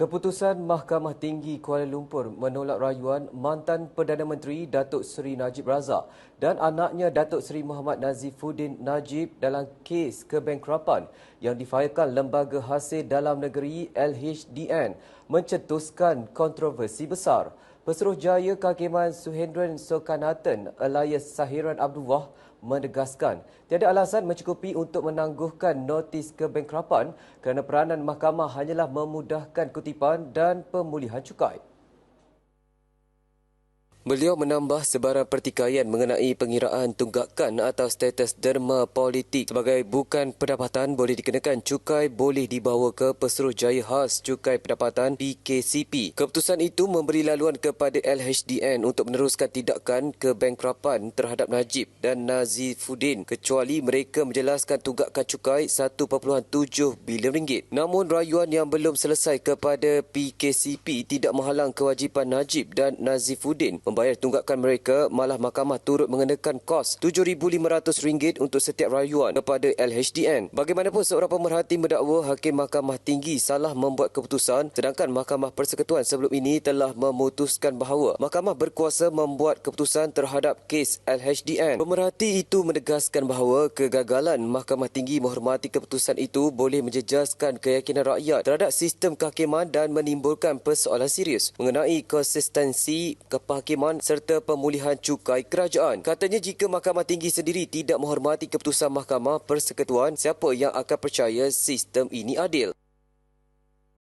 Keputusan Mahkamah Tinggi Kuala Lumpur menolak rayuan mantan Perdana Menteri Datuk Seri Najib Razak dan anaknya Datuk Seri Muhammad Nazifuddin Najib dalam kes kebankrapan yang difailkan Lembaga Hasil Dalam Negeri LHDN mencetuskan kontroversi besar. Pesuruhjaya Kehakiman Suhendran Sokanatan Elias Sahiran Abdullah menegaskan tiada alasan mencukupi untuk menangguhkan notis kebankrapan kerana peranan mahkamah hanyalah memudahkan kutipan dan pemulihan cukai. Beliau menambah sebarang pertikaian mengenai pengiraan tunggakan atau status derma politik sebagai bukan pendapatan boleh dikenakan cukai boleh dibawa ke Pesuruhjaya Khas Cukai Pendapatan PKCP. Keputusan itu memberi laluan kepada LHDN untuk meneruskan tindakan kebankrapan terhadap Najib dan Nazifuddin kecuali mereka menjelaskan tunggakan cukai 1.7 bilion ringgit. Namun rayuan yang belum selesai kepada PKCP tidak menghalang kewajipan Najib dan Nazifuddin membayar tunggakan mereka malah mahkamah turut mengenakan kos RM7,500 untuk setiap rayuan kepada LHDN. Bagaimanapun seorang pemerhati mendakwa Hakim Mahkamah Tinggi salah membuat keputusan sedangkan Mahkamah Persekutuan sebelum ini telah memutuskan bahawa mahkamah berkuasa membuat keputusan terhadap kes LHDN. Pemerhati itu menegaskan bahawa kegagalan Mahkamah Tinggi menghormati keputusan itu boleh menjejaskan keyakinan rakyat terhadap sistem kehakiman dan menimbulkan persoalan serius mengenai konsistensi kehakiman Hakiman serta pemulihan cukai kerajaan. Katanya jika Mahkamah Tinggi sendiri tidak menghormati keputusan Mahkamah Persekutuan, siapa yang akan percaya sistem ini adil?